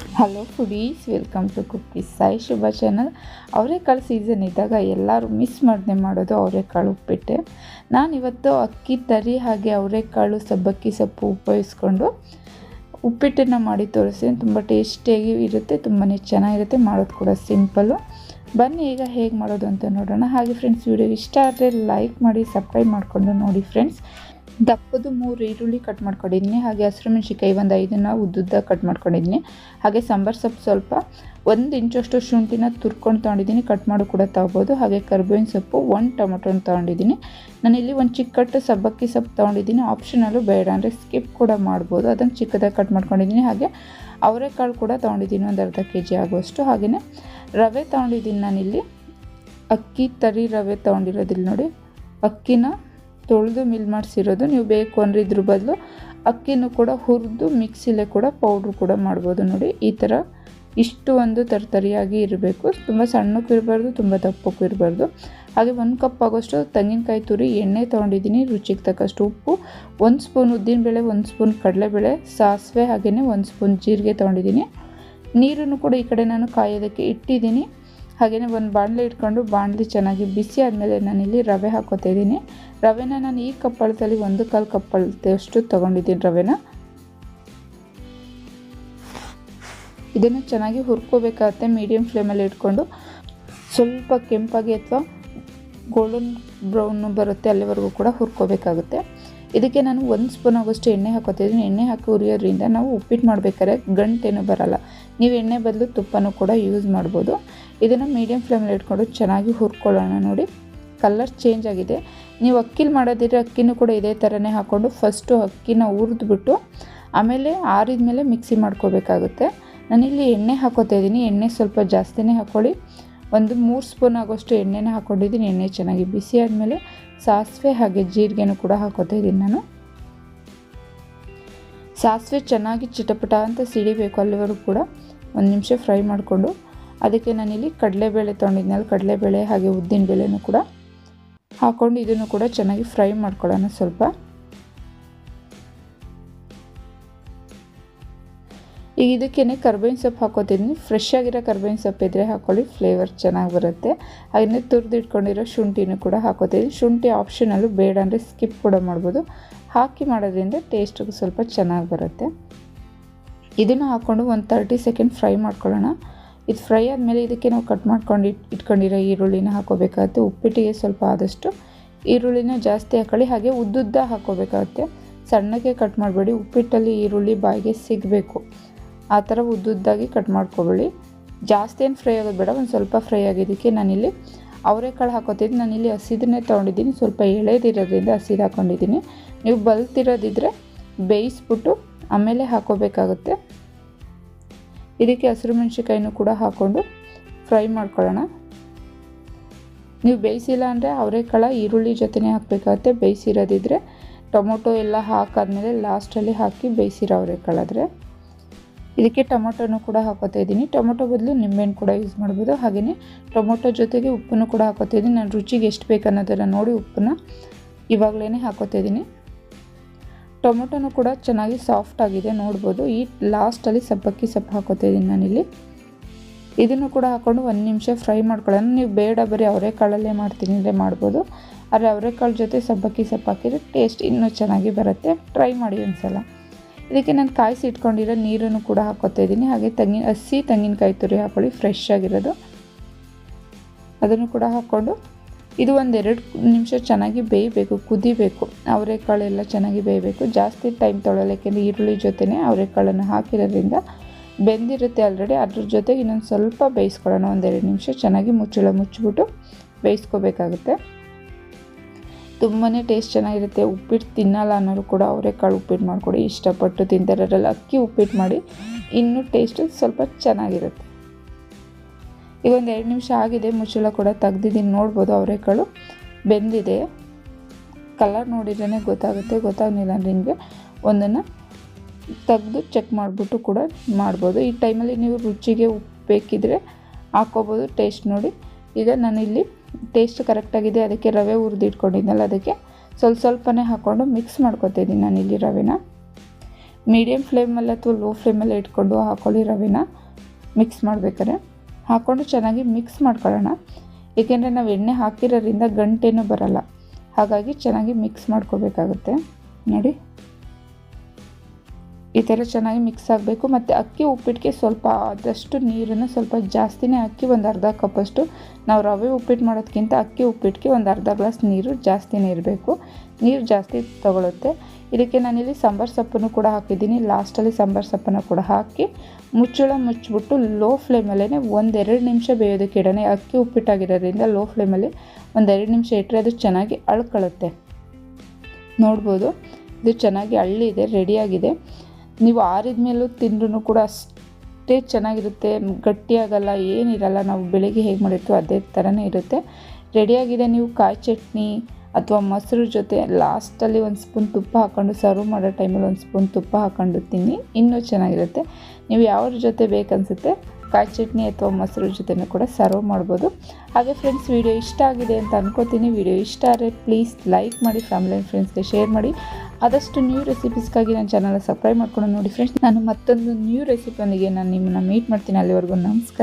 Hello foodies welcome to cookies Sai Shubha channel ಅವರೆಕಾಳು season ಇದ್ದಾಗ ಎಲ್ಲರೂ ಮಿಸ್ ಮಾಡದೆ ಮಾಡೋದು ಅವರೆಕಾಳು ಉಪ್ಪಿಟ್ಟೆ. ನಾನಿವತ್ತು ಅಕ್ಕಿ ತರಿ ಹಾಗೆ ಅವರೆಕಾಳು ಸಬ್ಬಕ್ಕಿ ಸೊಪ್ಪು ಉಪಯೋಗಿಸ್ಕೊಂಡು ಉಪ್ಪಿಟ್ಟನ್ನು ಮಾಡಿ ತೋರಿಸ್ತೀನಿ. ತುಂಬ ಟೇಸ್ಟಿಯಾಗಿ ಇರುತ್ತೆ ತುಂಬಾ ಚೆನ್ನಾಗಿರುತ್ತೆ, ಮಾಡೋದು ಕೂಡ ಸಿಂಪಲ್ಲು ಬನ್ನಿ ಈಗ ಹೇಗೆ ಮಾಡೋದು ಅಂತ ನೋಡೋಣ. ಹಾಗೆ ಫ್ರೆಂಡ್ಸ್ ವಿಡಿಯೋ ಇಷ್ಟ ಆದರೆ ಲೈಕ್ ಮಾಡಿ ಸಬ್ಸ್ಕ್ರೈಬ್ ಮಾಡಿಕೊಂಡು ನೋಡಿ ಫ್ರೆಂಡ್ಸ್ ದಪ್ಪದು ಮೂರು ಈರುಳ್ಳಿ ಕಟ್ ಮಾಡ್ಕೊಂಡಿದ್ದೀನಿ ಹಾಗೆ ಹಸಿರು ಮೆಣಸಿಕಾಯಿ ಒಂದು ಐದನ್ನು ಉದ್ದುದ್ದ ಕಟ್ ಮಾಡ್ಕೊಂಡಿದ್ದೀನಿ ಹಾಗೆ ಸಾಂಬಾರು ಸೊಪ್ಪು ಸ್ವಲ್ಪ ಒಂದು ಇಂಚಷ್ಟು ಶುಂಠಿನ ತುರ್ಕೊಂಡು ತೊಗೊಂಡಿದ್ದೀನಿ. ಕಟ್ ಮಾಡು ಕೂಡ ತೊಗೋಬೋದು. ಹಾಗೆ ಕರ್ಬೇವಿನ ಸೊಪ್ಪು ಒಂದು ಟೊಮೊಟೊನ ತೊಗೊಂಡಿದ್ದೀನಿ. ನಾನಿಲ್ಲಿ ಒಂದು ಚಿಕ್ಕಟ್ಟು ಸಬ್ಬಕ್ಕಿ ಸೊಪ್ಪು ತೊಗೊಂಡಿದ್ದೀನಿ. ಆಪ್ಷನಲ್ಲು ಬೇಡ ಅಂದರೆ ಸ್ಕಿಪ್ ಕೂಡ ಮಾಡ್ಬೋದು. ಅದನ್ನು ಚಿಕ್ಕದಾಗಿ ಕಟ್ ಮಾಡ್ಕೊಂಡಿದ್ದೀನಿ. ಹಾಗೆ ಅವರೆಕಾಳು ಕೂಡ ತೊಗೊಂಡಿದ್ದೀನಿ. ಒಂದು ಅರ್ಧ ಕೆ ಜಿ ಆಗುವಷ್ಟು. ಹಾಗೆಯೇ ರವೆ ತೊಗೊಂಡಿದ್ದೀನಿ ನಾನಿಲ್ಲಿ. ಅಕ್ಕಿ ತರಿ ರವೆ ತೊಗೊಂಡಿರೋದಿಲ್ಲ ನೋಡಿ. ಅಕ್ಕಿನ ತೊಳೆದು ಮಿಲ್ ಮಾಡಿಸಿರೋದು. ನೀವು ಬೇಕು ಅಂದರೆ ಇದ್ರ ಬದಲು ಅಕ್ಕಿನೂ ಕೂಡ ಹುರಿದು ಮಿಕ್ಸಿಲೇ ಕೂಡ ಪೌಡ್ರ್ ಕೂಡ ಮಾಡ್ಬೋದು ನೋಡಿ. ಈ ಥರ ಇಷ್ಟು ಒಂದು ತರ್ತರಿಯಾಗಿ ಇರಬೇಕು. ತುಂಬ ಸಣ್ಣಕ್ಕೂ ಇರಬಾರ್ದು, ತುಂಬ ದಪ್ಪಕ್ಕೂ ಇರಬಾರ್ದು. ಹಾಗೆ ಒಂದು ಕಪ್ ಆಗೋಷ್ಟು ತೆಂಗಿನಕಾಯಿ ತುರಿ, ಎಣ್ಣೆ ತೊಗೊಂಡಿದ್ದೀನಿ, ರುಚಿಗೆ ತಕ್ಕಷ್ಟು ಉಪ್ಪು, ಒಂದು ಸ್ಪೂನ್ ಉದ್ದಿನಬೇಳೆ, ಒಂದು ಸ್ಪೂನ್ ಕಡಲೆಬೇಳೆ, ಸಾಸಿವೆ ಹಾಗೆಯೇ ಒಂದು ಸ್ಪೂನ್ ಜೀರಿಗೆ ತೊಗೊಂಡಿದ್ದೀನಿ. ನೀರನ್ನು ಕೂಡ ಈ ಕಡೆ ನಾನು ಕಾಯೋದಕ್ಕೆ ಇಟ್ಟಿದ್ದೀನಿ. ಹಾಗೆಯೇ ಒಂದು ಬಾಣಲೆ ಇಟ್ಕೊಂಡು ಬಾಣಲಿ ಚೆನ್ನಾಗಿ ಬಿಸಿ ಆದಮೇಲೆ ನಾನಿಲ್ಲಿ ರವೆ ಹಾಕೋತಾ ರವೆನ ನಾನು ಈ ಕಪ್ಪಳದಲ್ಲಿ ಒಂದು ಕಾಲು ಕಪ್ಪಳದಷ್ಟು ತೊಗೊಂಡಿದ್ದೀನಿ ರವೆನ. ಇದನ್ನು ಚೆನ್ನಾಗಿ ಹುರ್ಕೋಬೇಕಾಗತ್ತೆ ಮೀಡಿಯಮ್ ಫ್ಲೇಮಲ್ಲಿ ಇಟ್ಕೊಂಡು. ಸ್ವಲ್ಪ ಕೆಂಪಾಗಿ ಅಥವಾ ಗೋಲ್ಡನ್ ಬ್ರೌನು ಬರುತ್ತೆ ಅಲ್ಲಿವರೆಗೂ ಕೂಡ ಹುರ್ಕೋಬೇಕಾಗುತ್ತೆ. ಇದಕ್ಕೆ ನಾನು ಒಂದು ಸ್ಪೂನ್ ಆಗೋಷ್ಟು ಎಣ್ಣೆ ಹಾಕೋತಿದ್ದೀನಿ ಎಣ್ಣೆ ಹಾಕಿ ಉರಿಯೋದ್ರಿಂದ ನಾವು ಉಪ್ಪಿಟ್ಟು ಮಾಡಬೇಕಾದ್ರೆ ಗಂಟೇನೂ ಬರಲ್ಲ. ನೀವು ಎಣ್ಣೆ ಬದಲು ತುಪ್ಪನೂ ಕೂಡ ಯೂಸ್ ಮಾಡ್ಬೋದು. ಇದನ್ನು ಮೀಡಿಯಮ್ ಫ್ಲೇಮಲ್ಲಿ ಇಟ್ಕೊಂಡು ಚೆನ್ನಾಗಿ ಹುರ್ಕೊಳ್ಳೋಣ ನೋಡಿ. ಕಲ್ಲರ್ ಚೇಂಜ್ ಆಗಿದೆ. ನೀವು ಅಕ್ಕಿಲಿ ಮಾಡೋದಿದ್ರೆ ಅಕ್ಕಿನೂ ಕೂಡ ಇದೇ ಥರನೇ ಹಾಕ್ಕೊಂಡು ಫಸ್ಟು ಅಕ್ಕಿನ ಹುರಿದ್ಬಿಟ್ಟು ಆಮೇಲೆ ಆರಿದ ಮೇಲೆ ಮಿಕ್ಸಿ ಮಾಡ್ಕೋಬೇಕಾಗುತ್ತೆ. ನಾನಿಲ್ಲಿ ಎಣ್ಣೆ ಹಾಕೋತಾ ಇದ್ದೀನಿ. ಎಣ್ಣೆ ಸ್ವಲ್ಪ ಜಾಸ್ತಿನೇ ಹಾಕ್ಕೊಳ್ಳಿ ಒಂದು ಮೂರು ಸ್ಪೂನ್ ಆಗೋಷ್ಟು ಎಣ್ಣೆನ ಹಾಕ್ಕೊಂಡಿದ್ದೀನಿ ಎಣ್ಣೆ ಚೆನ್ನಾಗಿ ಬಿಸಿ ಆದಮೇಲೆ ಸಾಸಿವೆ ಹಾಗೆ ಜೀರಿಗೆನೂ ಕೂಡ ಹಾಕೋತಾ ಇದ್ದೀನಿ ನಾನು. ಸಾಸಿವೆ ಚೆನ್ನಾಗಿ ಚಿಟಪಟ ಅಂತ ಸಿಡಿಬೇಕು ಅಲ್ಲಿವರೆಗೂ ಕೂಡ. ಒಂದು ನಿಮಿಷ ಫ್ರೈ ಮಾಡಿಕೊಂಡು ಅದಕ್ಕೆ ನಾನಿಲ್ಲಿ ಕಡಲೆಬೇಳೆ ತೊಗೊಂಡಿದ್ನಲ್ಲ, ಕಡಲೆಬೇಳೆ ಹಾಗೆ ಉದ್ದಿನ ಬೇಳೆನೂ ಕೂಡ ಹಾಕ್ಕೊಂಡು ಇದನ್ನು ಕೂಡ ಚೆನ್ನಾಗಿ ಫ್ರೈ ಮಾಡ್ಕೊಳ್ಳೋಣ ಸ್ವಲ್ಪ. ಈಗ ಇದಕ್ಕೇನೆ ಕರ್ಬೇವಿನ ಸೊಪ್ಪು ಹಾಕೋತಿದ್ದೀನಿ ಫ್ರೆಶ್ ಆಗಿರೋ ಕರ್ಬೇವಿನ ಸೊಪ್ಪು ಇದ್ದರೆ ಹಾಕ್ಕೊಳ್ಳಿ ಫ್ಲೇವರ್ ಚೆನ್ನಾಗಿ ಬರುತ್ತೆ. ಹಾಗೆಯೇ ತುರಿದಿಟ್ಕೊಂಡಿರೋ ಶುಂಠಿನೂ ಕೂಡ ಹಾಕೋತಿದ್ದೀನಿ ಶುಂಠಿ ಆಪ್ಷನಲ್ಲೂ ಬೇಡ ಅಂದರೆ ಸ್ಕಿಪ್ ಕೂಡ ಮಾಡ್ಬೋದು. ಹಾಕಿ ಮಾಡೋದ್ರಿಂದ ಟೇಸ್ಟಿಗೂ ಸ್ವಲ್ಪ ಚೆನ್ನಾಗಿ ಬರುತ್ತೆ. ಇದನ್ನು ಹಾಕ್ಕೊಂಡು ಒಂದು ತರ್ಟಿ ಸೆಕೆಂಡ್ ಫ್ರೈ ಮಾಡ್ಕೊಳ್ಳೋಣ. ಇದು ಫ್ರೈ ಆದಮೇಲೆ ಇದಕ್ಕೆ ನಾವು ಕಟ್ ಮಾಡ್ಕೊಂಡು ಇಟ್ ಇಟ್ಕೊಂಡಿರೋ ಈರುಳ್ಳಿನ ಹಾಕೋಬೇಕಾಗುತ್ತೆ. ಉಪ್ಪಿಟ್ಟಿಗೆ ಸ್ವಲ್ಪ ಆದಷ್ಟು ಈರುಳ್ಳಿನ ಜಾಸ್ತಿ ಹಾಕೊಳ್ಳಿ. ಹಾಗೆ ಉದ್ದುದ್ದ ಹಾಕೋಬೇಕಾಗುತ್ತೆ. ಸಣ್ಣಕ್ಕೆ ಕಟ್ ಮಾಡಬೇಡಿ. ಉಪ್ಪಿಟ್ಟಲ್ಲಿ ಈರುಳ್ಳಿ ಬಾಯಿಗೆ ಸಿಗಬೇಕು. ಆ ಥರ ಉದ್ದುದ್ದಾಗಿ ಕಟ್ ಮಾಡ್ಕೊಬೇಡಿ. ಜಾಸ್ತಿ ಏನು ಫ್ರೈ ಆಗೋದು ಬೇಡ. ಒಂದು ಸ್ವಲ್ಪ ಫ್ರೈ ಆಗಿದ್ದಕ್ಕೆ ನಾನಿಲ್ಲಿ ಅವರೆಕಾಳು ಹಾಕೋತಿದ್ದು ನಾನಿಲ್ಲಿ ಹಸಿದನ್ನೇ ತೊಗೊಂಡಿದ್ದೀನಿ. ಸ್ವಲ್ಪ ಎಳೆದಿರೋದ್ರಿಂದ ಹಸಿದು ಹಾಕ್ಕೊಂಡಿದ್ದೀನಿ ನೀವು ಬಲ್ತಿರೋದಿದ್ರೆ ಬೇಯಿಸ್ಬಿಟ್ಟು ಆಮೇಲೆ ಹಾಕೋಬೇಕಾಗುತ್ತೆ. ಇದಕ್ಕೆ ಹಸಿರು ಮೆಣಸಿಕಾಯಿನೂ ಕೂಡ ಹಾಕ್ಕೊಂಡು ಫ್ರೈ ಮಾಡ್ಕೊಳ್ಳೋಣ. ನೀವು ಬೇಯಿಸಿಲ್ಲ ಅಂದರೆ ಅವರೆಕಾಳು ಈರುಳ್ಳಿ ಜೊತೆನೇ ಹಾಕಬೇಕಾಗತ್ತೆ. ಬೇಯಿಸಿರೋದಿದ್ರೆ ಟೊಮೊಟೊ ಎಲ್ಲ ಹಾಕಾದ್ಮೇಲೆ ಲಾಸ್ಟಲ್ಲಿ ಹಾಕಿ ಬೇಯಿಸಿರೋ ಅವರೆಕಾಳಾದರೆ ಇದಕ್ಕೆ ಟೊಮೊಟೊನೂ ಕೂಡ ಹಾಕೋತಾ ಇದ್ದೀನಿ. ಟೊಮೊಟೊ ಬದಲು ನಿಂಬೆಹಣ್ಣು ಕೂಡ ಯೂಸ್ ಮಾಡ್ಬೋದು. ಹಾಗೆಯೇ ಟೊಮೊಟೊ ಜೊತೆಗೆ ಉಪ್ಪನ್ನು ಕೂಡ ಹಾಕೋತಾ ಇದ್ದೀನಿ. ನಾನು ರುಚಿಗೆ ಎಷ್ಟು ಬೇಕು ಅನ್ನೋದನ್ನು ನೋಡಿ ಉಪ್ಪನ್ನು ಇವಾಗಲೇ ಹಾಕೋತಾ ಇದ್ದೀನಿ. ಟೊಮೊಟೊನೂ ಕೂಡ ಚೆನ್ನಾಗಿ ಸಾಫ್ಟ್ ಆಗಿದೆ, ನೋಡ್ಬೋದು. ಈ ಲಾಸ್ಟಲ್ಲಿ ಸಬ್ಬಕ್ಕಿ ಸೊಪ್ಪು ಹಾಕೋತಾ ಇದ್ದೀನಿ ನಾನಿಲ್ಲಿ. ಇದನ್ನು ಕೂಡ ಹಾಕ್ಕೊಂಡು ಒಂದು ನಿಮಿಷ ಫ್ರೈ ಮಾಡ್ಕೊಳ್ಳೋಣ. ನೀವು ಬೇಡ, ಬರೀ ಅವರೆಕಾಳಲ್ಲೇ ಮಾಡ್ತೀನಿ ಅಂದರೆ ಮಾಡ್ಬೋದು. ಆದರೆ ಅವರೆಕಾಳು ಜೊತೆ ಸಬ್ಬಕ್ಕಿ ಸೊಪ್ಪು ಹಾಕಿದರೆ ಟೇಸ್ಟ್ ಇನ್ನೂ ಚೆನ್ನಾಗಿ ಬರುತ್ತೆ. ಟ್ರೈ ಮಾಡಿ ಒಂದ್ಸಲ. ಇದಕ್ಕೆ ನಾನು ಕಾಯಿಸಿ ಇಟ್ಕೊಂಡಿರೋ ನೀರನ್ನು ಕೂಡ ಹಾಕೋತಾ ಇದ್ದೀನಿ. ಹಾಗೆ ತೆಂಗಿನ, ಹಸಿ ತೆಂಗಿನಕಾಯಿ ತುರಿ ಹಾಕೊಳ್ಳಿ ಫ್ರೆಶ್ ಆಗಿರೋದು. ಅದನ್ನು ಕೂಡ ಹಾಕ್ಕೊಂಡು ಇದು ಒಂದೆರಡು ನಿಮಿಷ ಚೆನ್ನಾಗಿ ಬೇಯಬೇಕು, ಕುದಿಬೇಕು. ಅವರೆಕಾಳೆಲ್ಲ ಚೆನ್ನಾಗಿ ಬೇಯಬೇಕು. ಜಾಸ್ತಿ ಟೈಮ್ ತೊಗೊಳ್ಳಲ್ಲ ಯಾಕೆಂದರೆ ಈರುಳ್ಳಿ ಜೊತೆನೇ ಅವರೆಕಾಳನ್ನು ಹಾಕಿರೋದ್ರಿಂದ ಬೆಂದಿರುತ್ತೆ ಆಲ್ರೆಡಿ ಅದ್ರ ಜೊತೆಗೆ ಇನ್ನೊಂದು ಸ್ವಲ್ಪ ಬೇಯಿಸ್ಕೊಳ್ಳೋಣ. ಒಂದೆರಡು ನಿಮಿಷ ಚೆನ್ನಾಗಿ ಮುಚ್ಚಳ ಮುಚ್ಚಿಬಿಟ್ಟು ಬೇಯಿಸ್ಕೋಬೇಕಾಗುತ್ತೆ. ತುಂಬಾ ಟೇಸ್ಟ್ ಚೆನ್ನಾಗಿರುತ್ತೆ. ಉಪ್ಪಿಟ್ಟು ತಿನ್ನಲ್ಲ ಅನ್ನೋರು ಕೂಡ ಅವರೆಕಾಳು ಉಪ್ಪಿಟ್ಟು ಮಾಡಿಕೊಡಿ. ಇಷ್ಟಪಟ್ಟು ತಿಂತಾರೆ. ಅದರಲ್ಲಿ ಅಕ್ಕಿ ಉಪ್ಪಿಟ್ಟು ಮಾಡಿ, ಇನ್ನೂ ಟೇಸ್ಟು ಸ್ವಲ್ಪ ಚೆನ್ನಾಗಿರುತ್ತೆ. ಈಗ ಒಂದು ಎರಡು ನಿಮಿಷ ಆಗಿದೆ, ಮುಚ್ಚಳ ಕೂಡ ತೆಗ್ದಿದ್ದೀನಿ, ನೋಡ್ಬೋದು ಅವರೆಕಾಳು ಬೆಂದಿದೆ. ಕಲರ್ ನೋಡಿದ್ರೇ ಗೊತ್ತಾಗುತ್ತೆ, ಗೊತ್ತಾಗಲಿಲ್ಲ ಅಂದರೆ ನಿಮಗೆ. ಒಂದನ್ನು ತೆಗೆದು ಚೆಕ್ ಮಾಡಿಬಿಟ್ಟು ಕೂಡ ಮಾಡ್ಬೋದು. ಈ ಟೈಮಲ್ಲಿ ನೀವು ರುಚಿಗೆ ಉಪ್ಪು ಬೇಕಿದ್ರೆ ಹಾಕ್ಕೋಬೋದು ಟೇಸ್ಟ್ ನೋಡಿ. ಈಗ ನಾನಿಲ್ಲಿ ಟೇಸ್ಟ್ ಕರೆಕ್ಟಾಗಿದೆ ಅದಕ್ಕೆ ರವೆ ಹುರಿದು ಇಟ್ಕೊಂಡಿದ್ನಲ್ಲ, ಅದಕ್ಕೆ ಸ್ವಲ್ಪ ಸ್ವಲ್ಪನೇ ಹಾಕ್ಕೊಂಡು ಮಿಕ್ಸ್ ಮಾಡ್ಕೊತಿದ್ದೀನಿ ನಾನಿಲ್ಲಿ ರವೆನ. ಮೀಡಿಯಮ್ ಫ್ಲೇಮಲ್ಲಿ ಅಥವಾ ಲೋ ಫ್ಲೇಮಲ್ಲಿ ಇಟ್ಕೊಂಡು ಹಾಕೊಳ್ಳಿ ರವೆನ. ಮಿಕ್ಸ್ ಮಾಡ್ಬೇಕಾದ್ರೆ. ಹಾಕ್ಕೊಂಡು ಚೆನ್ನಾಗಿ ಮಿಕ್ಸ್ ಮಾಡ್ಕೊಳ್ಳೋಣ. ಏಕೆಂದರೆ ನಾವು ಎಣ್ಣೆ ಹಾಕಿರೋದ್ರಿಂದ ಗಂಟೇನೂ ಬರಲ್ಲ. ಹಾಗಾಗಿ ಚೆನ್ನಾಗಿ ಮಿಕ್ಸ್ ಮಾಡ್ಕೋಬೇಕಾಗುತ್ತೆ. ನೋಡಿ. ಈ ಥರ ಚೆನ್ನಾಗಿ ಮಿಕ್ಸ್ ಆಗಬೇಕು. ಮತ್ತು ಅಕ್ಕಿ ಉಪ್ಪಿಟ್ಟಿಗೆ ಸ್ವಲ್ಪ ಆದಷ್ಟು ನೀರನ್ನು ಸ್ವಲ್ಪ ಜಾಸ್ತಿನೇ ಹಾಕಿ ಒಂದು ಅರ್ಧ ಕಪ್ಪಷ್ಟು ನಾವು ರವೆ ಉಪ್ಪಿಟ್ಟು ಮಾಡೋದಕ್ಕಿಂತ ಅಕ್ಕಿ ಉಪ್ಪಿಟ್ಟಿಗೆ ಒಂದು ಅರ್ಧ ಗ್ಲಾಸ್ ನೀರು ಜಾಸ್ತಿನೇ ಇರಬೇಕು. ನೀರು ಜಾಸ್ತಿ ತಗೊಳುತ್ತೆ. ಇದಕ್ಕೆ ನಾನಿಲ್ಲಿ ಸಾಂಬಾರು ಸೊಪ್ಪನ್ನು ಕೂಡ ಹಾಕಿದ್ದೀನಿ. ಲಾಸ್ಟಲ್ಲಿ ಸಾಂಬಾರು ಸೊಪ್ಪನ್ನು ಕೂಡ ಹಾಕಿ ಮುಚ್ಚಳ ಮುಚ್ಚಿಬಿಟ್ಟು ಲೋ ಫ್ಲೇಮಲ್ಲೇ ಒಂದೆರಡು ನಿಮಿಷ ಬೇಯೋದಕ್ಕೆ ಇಡೋಣ. ಅಕ್ಕಿ ಉಪ್ಪಿಟ್ಟಾಗಿರೋದ್ರಿಂದ ಲೋ ಫ್ಲೇಮಲ್ಲಿ ಒಂದೆರಡು ನಿಮಿಷ ಇಟ್ಟರೆ ಅದು ಚೆನ್ನಾಗಿ ಅಳ್ಕೊಳ್ಳುತ್ತೆ ನೋಡ್ಬೋದು. ಇದು ಚೆನ್ನಾಗಿ ಅಳ್ಳಿದೆ ರೆಡಿಯಾಗಿದೆ ನೀವು ಆರಿದ ಮೇಲೂ ತಿಂದ್ರೂ ಕೂಡ ಅಷ್ಟೇ ಚೆನ್ನಾಗಿರುತ್ತೆ, ಗಟ್ಟಿಯಾಗಲ್ಲ, ಏನಿರಲ್ಲ, ನಾವು ಬೆಳಿಗ್ಗೆ ಹೇಗೆ ಮಾಡಿರ್ತೀವೋ ಅದೇ ಥರನೇ ಇರುತ್ತೆ. ರೆಡಿಯಾಗಿದೆ ನೀವು ಕಾಯಿ ಚಟ್ನಿ ಅಥವಾ ಮೊಸರು ಜೊತೆ, ಲಾಸ್ಟಲ್ಲಿ ಒಂದು ಸ್ಪೂನ್ ತುಪ್ಪ ಹಾಕ್ಕೊಂಡು ಸರ್ವ್ ಮಾಡೋ ಟೈಮಲ್ಲಿ ಒಂದು ಸ್ಪೂನ್ ತುಪ್ಪ ಹಾಕ್ಕೊಂಡು ತಿನ್ನಿ, ಇನ್ನೂ ಚೆನ್ನಾಗಿರುತ್ತೆ. ನೀವು ಯಾವ್ರ ಜೊತೆ ಬೇಕನ್ಸುತ್ತೆ, ಕಾಯಿ ಚಟ್ನಿ ಅಥವಾ ಮೊಸರು ಜೊತೆನೂ ಕೂಡ ಸರ್ವ್ ಮಾಡ್ಬೋದು. ಹಾಗೆ ಫ್ರೆಂಡ್ಸ್, ವಿಡಿಯೋ ಇಷ್ಟ ಆಗಿದೆ ಅಂತ ಅನ್ಕೋತೀನಿ. ವಿಡಿಯೋ ಇಷ್ಟ ಆದರೆ ಪ್ಲೀಸ್ ಲೈಕ್ ಮಾಡಿ, ಫ್ಯಾಮಿಲಿ ಆ್ಯಂಡ್ ಫ್ರೆಂಡ್ಸ್ಗೆ ಶೇರ್ ಮಾಡಿ. ಆದಷ್ಟು ನ್ಯೂ ರೆಸಿಪೀಸ್ಗಾಗಿ ನನ್ನ ಚಾನಲ್ ಸಬ್ಸ್ಕ್ರೈಬ್ ಮಾಡ್ಕೊಂಡು ನೋಡಿ ಫ್ರೆಂಡ್ಸ್ ನಾನು ಮತ್ತೊಂದು ನ್ಯೂ ರೆಸಿಪಿಯೊಂದಿಗೆ ನಾನು ನಿಮ್ಮನ್ನು ಮೀಟ್ ಮಾಡ್ತೀನಿ. ಅಲ್ಲಿವರೆಗೂ ನಮಸ್ಕಾರ.